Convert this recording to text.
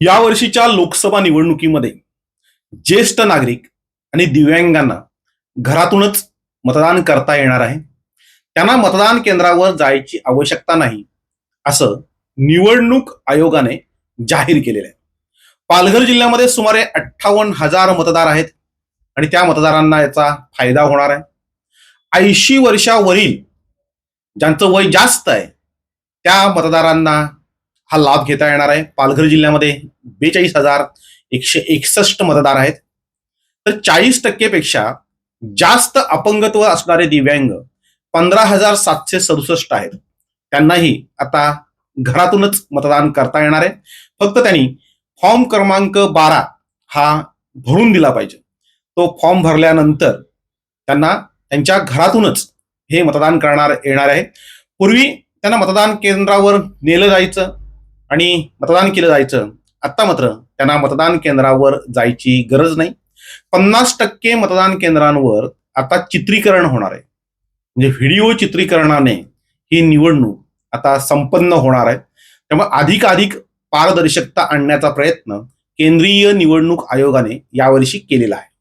या वर्षीच्या लोकसभा निवडणुकीमध्ये ज्येष्ठ नागरिक आणि दिव्यांगांना घरातूनच मतदान करता येणार आहे. त्यांना मतदान केंद्रावर जायची आवश्यकता नाही असं निवडणूक आयोगाने जाहीर केलेलं आहे. पालघर जिल्ह्यामध्ये सुमारे अठ्ठावन्न हजार मतदार आहेत आणि त्या मतदारांना याचा फायदा होणार आहे. ऐंशी वर्षावरील ज्यांचं वय जास्त आहे त्या मतदारांना हा लाभ घेता येणार आहे. पालघर जिल्ह्यामध्ये बेचाळीस हजार एकशे एकसष्ट मतदार आहेत. तर चाळीस टक्केपेक्षा जास्त अपंगत्व असणारे दिव्यांग पंधरा हजार सातशे सदुसष्ट आहेत. त्यांनाही आता घरातूनच मतदान करता येणार आहे. फक्त त्यांनी फॉर्म क्रमांक बारा हा भरून दिला पाहिजे. तो फॉर्म भरल्यानंतर त्यांना त्यांच्या घरातूनच हे मतदान करणार येणार आहे. पूर्वी त्यांना मतदान केंद्रावर नेलं जायचं. आणि मतदान केलं जायचं. आता मात्र त्यांना मतदान केंद्रावर जायची गरज नाही. पन्नास टक्के मतदान केंद्रांवर आता चित्रीकरण होणार आहे. म्हणजे व्हिडिओ चित्रीकरणाने ही निवडणूक आता संपन्न होणार आहे. त्यामुळे अधिकाधिक पारदर्शकता आणण्याचा प्रयत्न केंद्रीय निवडणूक आयोगाने यावर्षी केलेला आहे.